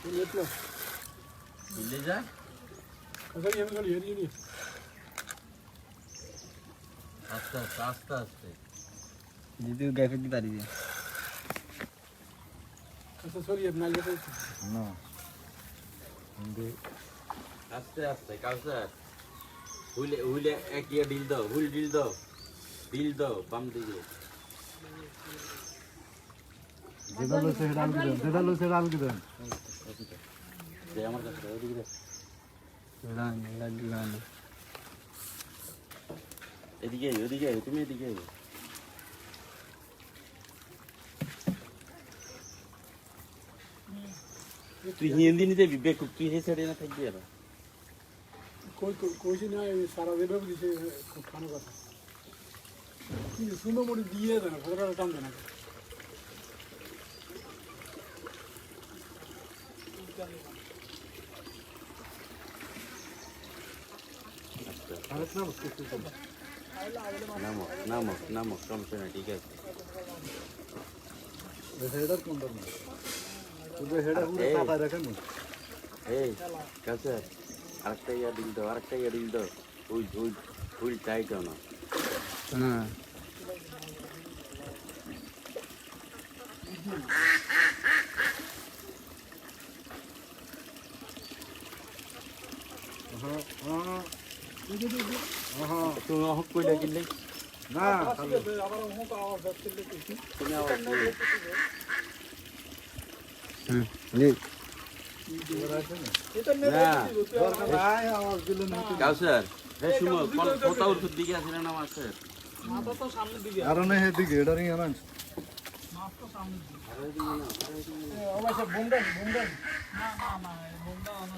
Yetmez. Bilecek. Kasa yemek al yeri yeni. আস্তে আস্তে আস্তে আস্তে যদি গায়ে ফেলতে পারি যে Kasa sor yep nal yep. না আস্তে আস্তে কাউসার হুইলে হুইলে এক দেন দে আমার কাছে দে, ওদিকে দে। এদিকে আয়, ওদিকে আয়, তুমি এদিকে। তুই হিন্দি নিতে বিবেক কি হয়েছে না থাকবি আর Koy koy না সারা দেবে দিছে খানো কথা কিন্তু সুন্দর মোড়ে দিয়ে দেয় না ফটোটা টান দেয় না নামো নামো নামো সমস্যা না ঠিক আছে হেডার কোনটা না তুমি হেডার পুরো রাখেন এই কাছে আরেকটা ইয়া ডিল দাও আরেকটা ইয়া ডিল দাও ওই ওই হ্যাঁ তুমি অহক কইলা কিনলে না আবার হোক আওয়াজ দেখি তুমি আওয়াজ দিলে না উত্তর দিকে কারণ হেদিকে হেডারিং আনান অবশ্য বুমডান বুমডান না না না বুমডান